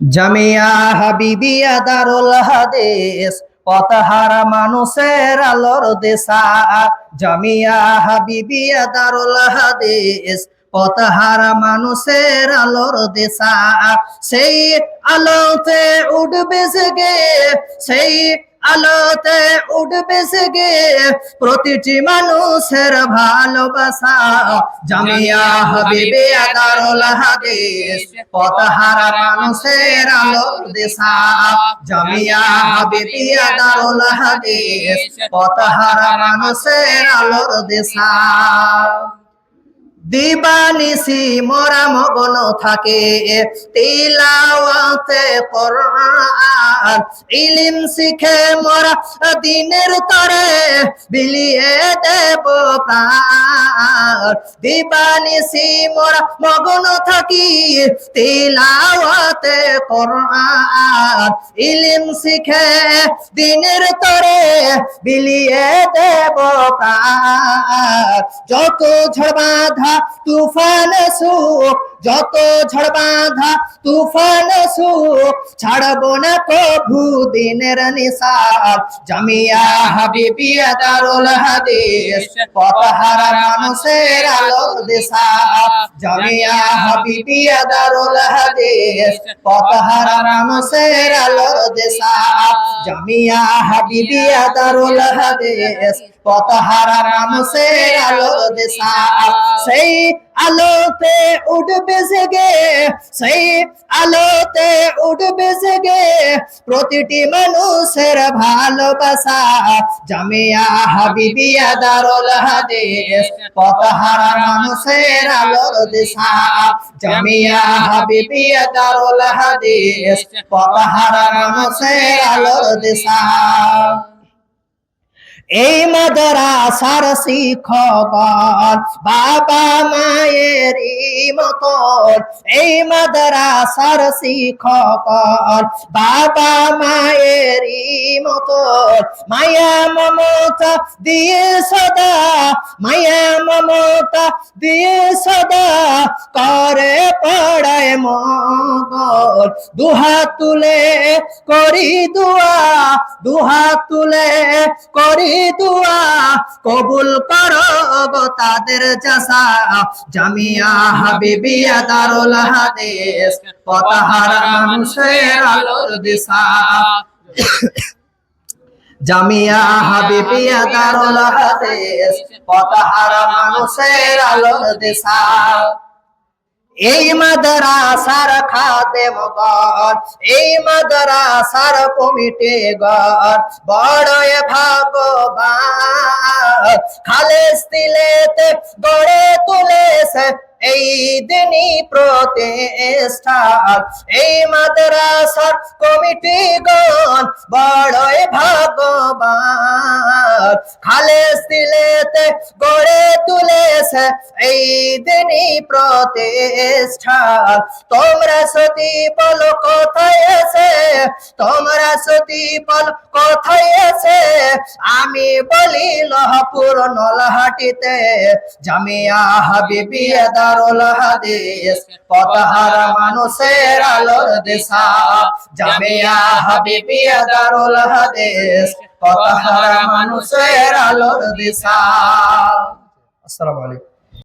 জামিয়া হাবিবিয়া দারুল হাদিস, পথহারা মানুষের আলোর দেশা। জামিয়া হাবিবিয়া দারুল হাদিস, পথহারা মানুষের আলোর দেশা। সেই আলোতে উঠবে সেই আলোতে উঠবে জেগে, প্রতিটি মানুষের ভালোবাসা। জামিয়া হাবিবিয়া দারুল হাদিস পথহারা মানুষের আলোর দেশা। জামিয়া হাবিবিয়া দারুল হাদিস পথহারা মানুষের আলোর দেশা। দিবানিসি মোরা মগন থাকে। তিলাওয়াতে কোরআন, ইলিম শিখে মোরা দিনের তরে বিলিয়ে দেব প্রাণ। দিবানিসি মোরা মগন থাকি, তিলাওয়াতে কোরআন, ইলিম শিখে দিনের তরে বিলিয়ে দেব প্রাণ। যত ঝড় বাঁধা তুফান সুখ যত ঝড় বাঁধা তুফান সুখ, ছাড়বো না প্রভু দিনের নিশার জামিয়া হাবিবিয়া দারুল হাদিস পথহারা মানুষের আলোর দিশা। জামিয়া হাবিবিয়া দারুল হাদিস পথহারা মানুষের আলোর দিশা। জামিয়া হাবিবিয়া দারুল হাদিস পথহারা মানুষের আলোর দিশা। সেই আলোতে উঠবে জেগে সেই আলোতে উঠবে জেগে প্রতিটি মানুষের ভালোবাসা জামিয়া হাবিবিয়া দারুল হাদিস পথহারা মানুষের আলোর দিশা জামিয়া হাবিবিয়া দারুল হাদিস পথহারা মানুষের আলোর দিশা এই মাদ্রাসার শিক্ষকগণ, বাবা মায়ের মতন। এই মাদ্রাসার শিক্ষকগণ, বাবা মায়ের মতন। মায়া মমতা দিয়ে সদা, মায়া মমতা দিয়ে সদা করে পড়ায় মঙ্গল। দুহাত তুলে করি দুয়া দুহাত তুলে করি দুয়া কবুল করো গো তাদের চাষা। জামিয়া হাবিবিয়া দারুল হাদিস, পতাহারা মানুষের আলোর দিশা। জামিয়া হাবিবিয়া দারুল হাদিস, পতাহারা মানুষের আলোর দিশা। এই মাদ্রাসার খাদেম গণ, এই মাদ্রাসার কমিটি গণ। বড় ভাগবান খালেস দিলেতে গড়ে তুলেছে এই দিনই প্রতিষ্ঠা। এই মাদ্রাসার কমিটি গণ বড় ভাগবান খালেস দিলেতে গড়ে তুলেছে এই দিনই প্রতিষ্ঠা। তোমরা সতী বল কোথায় আছে তোমরা সতী বল কোথায় আছে আমি বলি লহপুর নলহাটিতে। জামিয়া হাবিবিয়া দারুল হাদিস পথহারা মানুষের আলোর দিশা। জামিয়া হাবিবিয়া দারুল হাদিস পথহারা মানুষের আলোর দিশা। আসসালামু আলাইকুম।